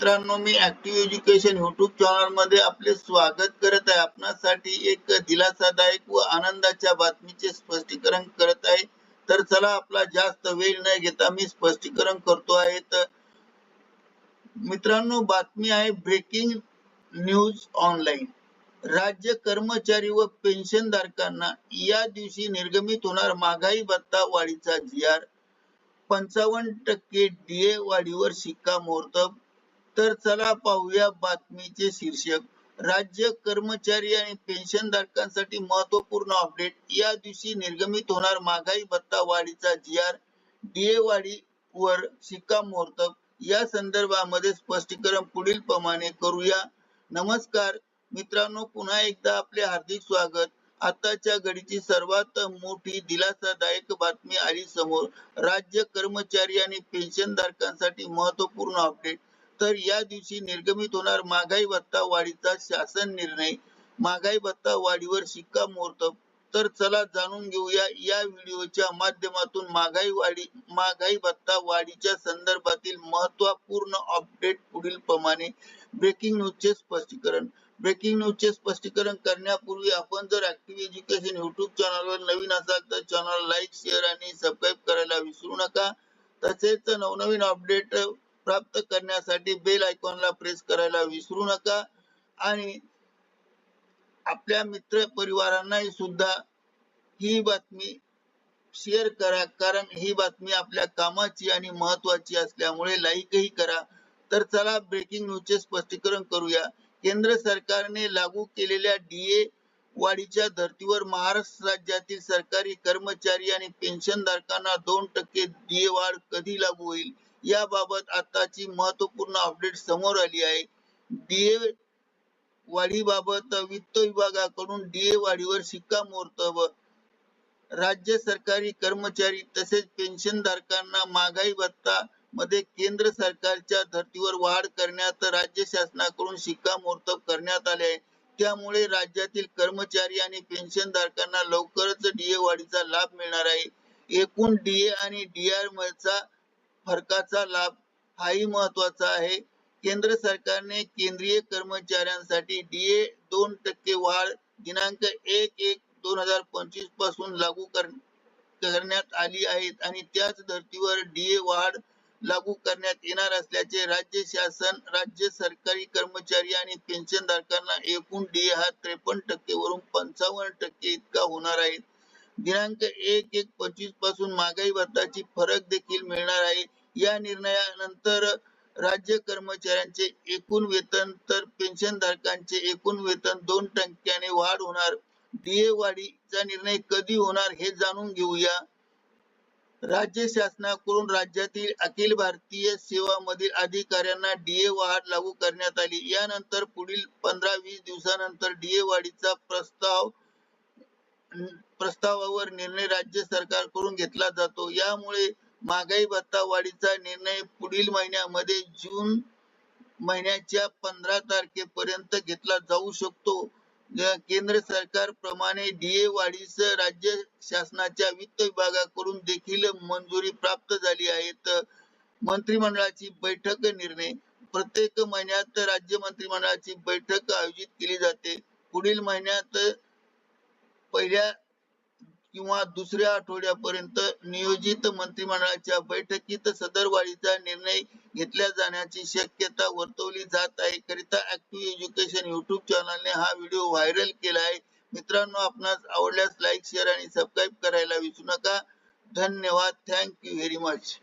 मित्रांनो मी active education YouTube चॅनलमध्ये आपले स्वागत करत आहे. आपणासाठी एक दिलासादायक व आनंदाच्या बातमीचे स्पष्टीकरण करत आहे. तर चला आपला जास्त वेळ न घेता मी स्पष्टीकरण करतो आहे. तर मित्रांनो बातमी आहे ब्रेकिंग न्यूज ऑनलाईन राज्य कर्मचारी व पेन्शन धारकांना या दिवशी निर्गमित होणार महागाई भत्ता वाढीचा जी आर पंचावन्न टक्के डीए वाढीवर शिक्कामोर्तब तर चला पाहूया बातमीचे शीर्षक. राज्य कर्मचारी आणि पेन्शन धारकांसाठी महत्त्वपूर्ण अपडेट. या दिवशी निर्गमित होणार महागाई भत्ता वाढीचा जी आर डीए वाढीवर शिक्कामोर्तब या संदर्भामध्ये स्पष्टीकरण पुढील प्रमाणे करूया. नमस्कार मित्रांनो पुन्हा एकदा आपले हार्दिक स्वागत. आताच्या घडीची सर्वात मोठी दिलासादायक बातमी आली समोर. राज्य कर्मचारी आणि पेन्शन धारकांसाठी महत्त्वपूर्ण अपडेट. तर या दिवशी निर्गमित होणार महागाई भत्ता वाढीचा शासन निर्णय. महागाई भत्ता वाढीवर शिक्कामोर्तब तर चला जाणून घेऊया या व्हिडिओच्या माध्यमातून महागाई वाढी महागाई भत्ता वाढीच्या संदर्भातील महत्त्वपूर्ण अपडेट पुढील प्रमाणे. ब्रेकिंग न्यूजचे स्पष्टीकरण. ब्रेकिंग न्यूजचे स्पष्टीकरण करण्यापूर्वी आपण जर ऍक्टिव्ह एज्युकेशन युट्यूब चॅनलवर नवीन असाल तर चॅनल लाईक शेअर आणि सबस्क्राईब करायला विसरू नका. तसेच नवनवीन अपडेट प्राप्त करण्यासाठी बेल आयकॉनला प्रेस करायला विसरू नका. आणि आपल्या मित्र परिवारांनाही सुद्धा ही बातमी शेअर करा. कारण ही बातमी आपल्या कामाची आणि महत्वाची असल्यामुळे लाईकही करा. तर चला ब्रेकिंग न्यूजचे स्पष्टीकरण करूया. केंद्र सरकारने लागू केलेल्या डीए वाढीच्या धर्तीवर महाराष्ट्र राज्यातील सरकारी कर्मचारी आणि पेन्शन धारकांना दोन टक्के डीए वाढ कधी लागू होईल? याबाबत आताची महत्त्वपूर्ण अपडेट समोर आली आहे. डीए वाढीबाबत वित्त विभागाकडून डीए वाढीवर शिक्कामोर्तब राज्य सरकारी कर्मचारी तसेच पेन्शन धारकांना महागाई भत्ता मध्ये केंद्र सरकारच्या धर्तीवर वाढ करण्यात राज्य शासनाकडून शिक्कामोर्तब करण्यात आले आहे. त्यामुळे राज्यातील कर्मचारी आणि पेन्शन धारकांना लवकरच डीए वाढीचा लाभ मिळणार आहे. एकूण डीए आणि डीआर चा फरकाचा लाभ हाही महत्त्वाचा आहे. केंद्र सरकारने केंद्रीय कर्मचाऱ्यांसाठी डीए दोन टक्के वाढ दिनांक एक एक दोन हजार पंचवीसपासून लागू करण्यात आली आहेत आणि त्याच धर्तीवर डीए वाढ लागू करण्यात येणार असल्याचे राज्य शासन राज्य सरकारी कर्मचारी आणि पेन्शन धारकांना एकूण डीए हा त्रेपन्न टक्के वरून पंचावन्न टक्के इतका होणार आहे. दिनांक एक एक पंचवीसपासून महागाई भत्ताची फरक देखील मिळणार आहे. या निर्णयानंतर राज्य कर्मचाऱ्यांचे एकूण वेतन तर पेन्शन धारकांचे एकूण वेतन दोन टक्क्याने वाढ होणार. डीए वाढीचा निर्णय कधी होणार हे जाणून घेऊया. राज्य शासनाकडून राज्यातील अखिल भारतीय सेवा मधील अधिकाऱ्यांना डीए वाढ लागू करण्यात आली. यानंतर पुढील पंधरा वीस दिवसानंतर डीए वाढीचा प्रस्ताव प्रस्तावावर निर्णय राज्य सरकारकडून घेतला जातो. यामुळे महागाई भत्ता वाढीचा निर्णय पुढील महिन्यामध्ये जून महिन्याच्या पंधरा तारखेपर्यंत घेतला जाऊ शकतो. केंद्र सरकार प्रमाणे डीए वाढीस राज्य शासनाच्या वित्त विभागाकडून देखील मंजुरी प्राप्त झाली आहे मंत्रिमंडळाची बैठक निर्णय प्रत्येक महिन्यात राज्य मंत्रिमंडळाची बैठक आयोजित केली जाते. पुढील महिन्यात पहिल्या किंवा दुसऱ्या आठवड्यापर्यंत नियोजित मंत्रिमंडळाच्या बैठकीत सदर वाढीचा निर्णय घेतल्या जाण्याची शक्यता वर्तवली जात आहे. करिता ऍक्टिव्ह एज्युकेशन युट्यूब चॅनलने हा व्हिडिओ व्हायरल केला आहे. मित्रांनो आपणास आवडल्यास लाईक शेअर आणि सबस्क्राईब करायला विसरू नका. धन्यवाद. Thank you very much